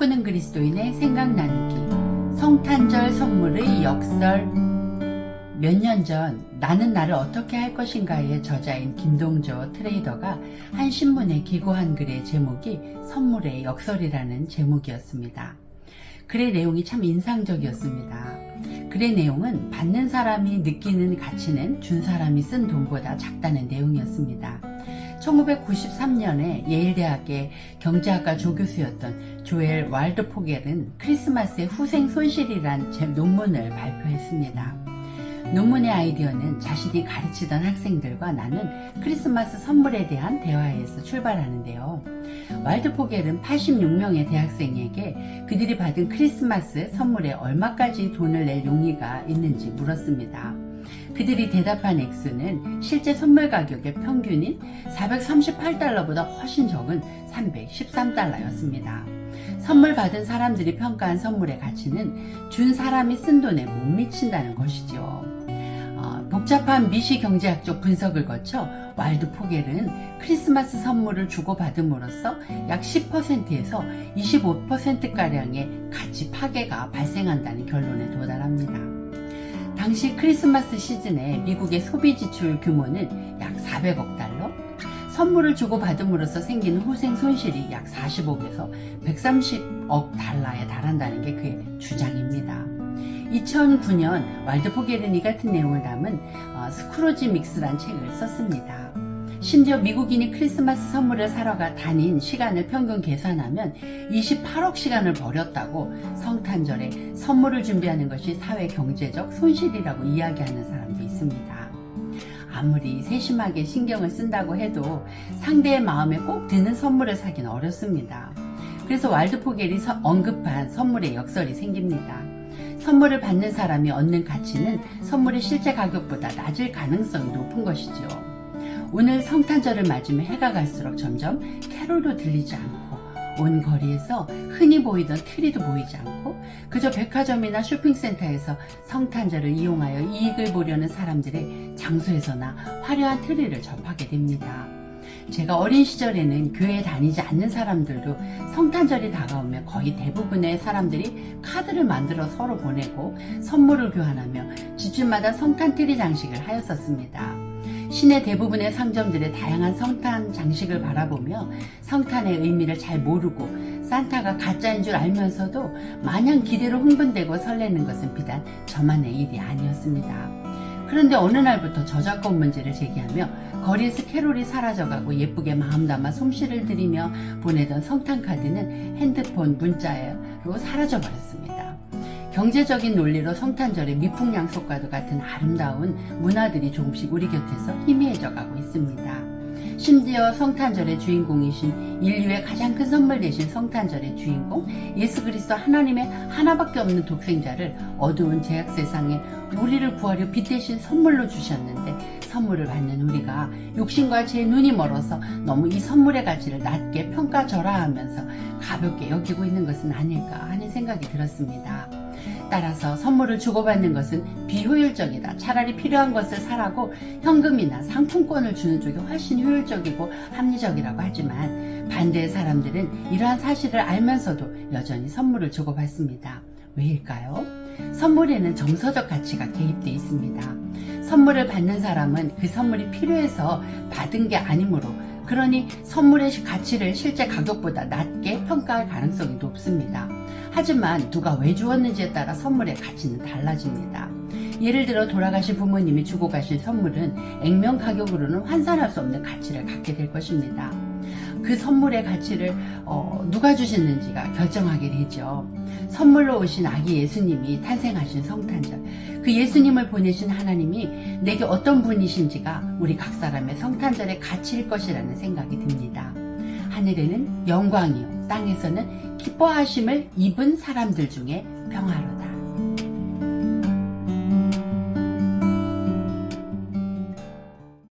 꿈꾸는 그리스도인의 생각 나누기 성탄절 선물의 역설 몇 년 전 나는 나를 어떻게 할 것인가의 저자인 김동조 트레이더가 한 신문에 기고한 글의 제목이 선물의 역설이라는 제목이었습니다. 글의 내용이 참 인상적이었습니다. 글의 내용은 받는 사람이 느끼는 가치는 준 사람이 쓴 돈보다 작다는 내용이었습니다. 1993년에 예일대학의 경제학과 조교수였던 조엘 왈드포겔은 크리스마스의 후생 손실이란 제 논문을 발표했습니다. 논문의 아이디어는 자신이 가르치던 학생들과 나눈 크리스마스 선물에 대한 대화에서 출발하는데요. 왈드포겔은 86명의 대학생에게 그들이 받은 크리스마스 선물에 얼마까지 돈을 낼 용의가 있는지 물었습니다. 그들이 대답한 액수는 실제 선물 가격의 평균인 438달러보다 훨씬 적은 313달러였습니다. 선물 받은 사람들이 평가한 선물의 가치는 준 사람이 쓴 돈에 못 미친다는 것이죠. 어, 복잡한 미시 경제학적 분석을 거쳐 와일드 포겔은 크리스마스 선물을 주고받음으로써 약 10%에서 25%가량의 가치 파괴가 발생한다는 결론에 도달합니다. 당시 크리스마스 시즌에 미국의 소비 지출 규모는 약 400억 달러, 선물을 주고받음으로써 생기는 후생 손실이 약 40억에서 130억 달러에 달한다는 게 그의 주장입니다. 2009년 왈드 이 같은 내용을 담은 어, 스크로지 믹스란 책을 썼습니다. 심지어 미국인이 크리스마스 선물을 사러 가 다닌 시간을 평균 계산하면 28억 시간을 버렸다고 성탄절에 선물을 준비하는 것이 사회 경제적 손실이라고 이야기하는 사람도 있습니다. 아무리 세심하게 신경을 쓴다고 해도 상대의 마음에 꼭 드는 선물을 사긴 어렵습니다. 그래서 왈드포겔이 서- 언급한 선물의 역설이 생깁니다. 선물을 받는 사람이 얻는 가치는 선물의 실제 가격보다 낮을 가능성이 높은 것이죠. 오늘 성탄절을 맞으며 해가 갈수록 점점 캐롤도 들리지 않고 온 거리에서 흔히 보이던 트리도 보이지 않고 그저 백화점이나 쇼핑센터에서 성탄절을 이용하여 이익을 보려는 사람들의 장소에서나 화려한 트리를 접하게 됩니다. 제가 어린 시절에는 교회에 다니지 않는 사람들도 성탄절이 다가오면 거의 대부분의 사람들이 카드를 만들어 서로 보내고 선물을 교환하며 집집마다 성탄 트리 장식을 하였었습니다. 시내 대부분의 상점들의 다양한 성탄 장식을 바라보며 성탄의 의미를 잘 모르고 산타가 가짜인 줄 알면서도 마냥 기대로 흥분되고 설레는 것은 비단 저만의 일이 아니었습니다. 그런데 어느 날부터 저작권 문제를 제기하며 거리에서 캐롤이 사라져가고 예쁘게 마음 담아 솜씨를 들이며 보내던 성탄 카드는 핸드폰 문자로 사라져버렸습니다. 경제적인 논리로 성탄절의 미풍양속과도 같은 아름다운 문화들이 조금씩 우리 곁에서 희미해져 가고 있습니다. 심지어 성탄절의 주인공이신 인류의 가장 큰 선물 대신 성탄절의 주인공 예수 그리스도 하나님의 하나밖에 없는 독생자를 어두운 제약 세상에 우리를 구하려 빛 대신 선물로 주셨는데 선물을 받는 우리가 욕심과 제 눈이 멀어서 너무 이 선물의 가치를 낮게 평가절하하면서 가볍게 여기고 있는 것은 아닐까 하는 생각이 들었습니다. 따라서 선물을 주고받는 것은 비효율적이다. 차라리 필요한 것을 사라고 현금이나 상품권을 주는 쪽이 훨씬 효율적이고 합리적이라고 하지만 반대의 사람들은 이러한 사실을 알면서도 여전히 선물을 주고받습니다. 왜일까요? 선물에는 정서적 가치가 개입되어 있습니다. 선물을 받는 사람은 그 선물이 필요해서 받은 게 아니므로 그러니 선물의 가치를 실제 가격보다 낮게 평가할 가능성이 높습니다. 하지만 누가 왜 주었는지에 따라 선물의 가치는 달라집니다. 예를 들어 돌아가신 부모님이 주고 가신 선물은 액면 가격으로는 환산할 수 없는 가치를 갖게 될 것입니다. 그 선물의 가치를 어, 누가 주셨는지가 결정하게 되죠. 선물로 오신 아기 예수님이 탄생하신 성탄절. 그 예수님을 보내신 하나님이 내게 어떤 분이신지가 우리 각 사람의 성탄절의 가치일 것이라는 생각이 듭니다. 하늘에는 영광이요, 땅에서는 기뻐하심을 입은 사람들 중에 평화로다.